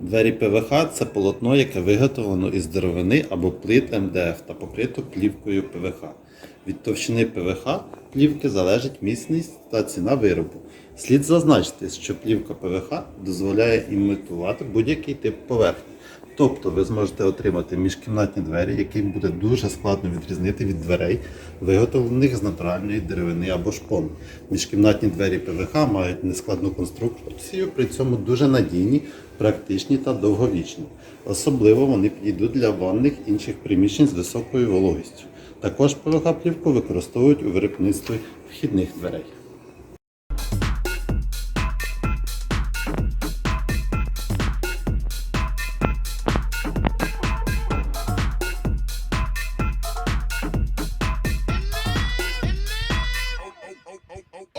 Двері ПВХ це полотно, яке виготовлено із деревини або плит МДФ та покрито плівкою ПВХ. Від товщини ПВХ плівки залежить міцність та ціна виробу. Слід зазначити, що плівка ПВХ дозволяє імітувати будь-який тип поверхні. Тобто ви зможете отримати міжкімнатні двері, які буде дуже складно відрізнити від дверей, виготовлених з натуральної деревини або шпон. Міжкімнатні двері ПВХ мають нескладну конструкцію, при цьому дуже надійні, практичні та довговічні. Особливо вони підійдуть для ванних інших приміщень з високою вологістю. Також ПВХ плівку використовують у виробництві вхідних дверей.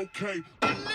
Okay.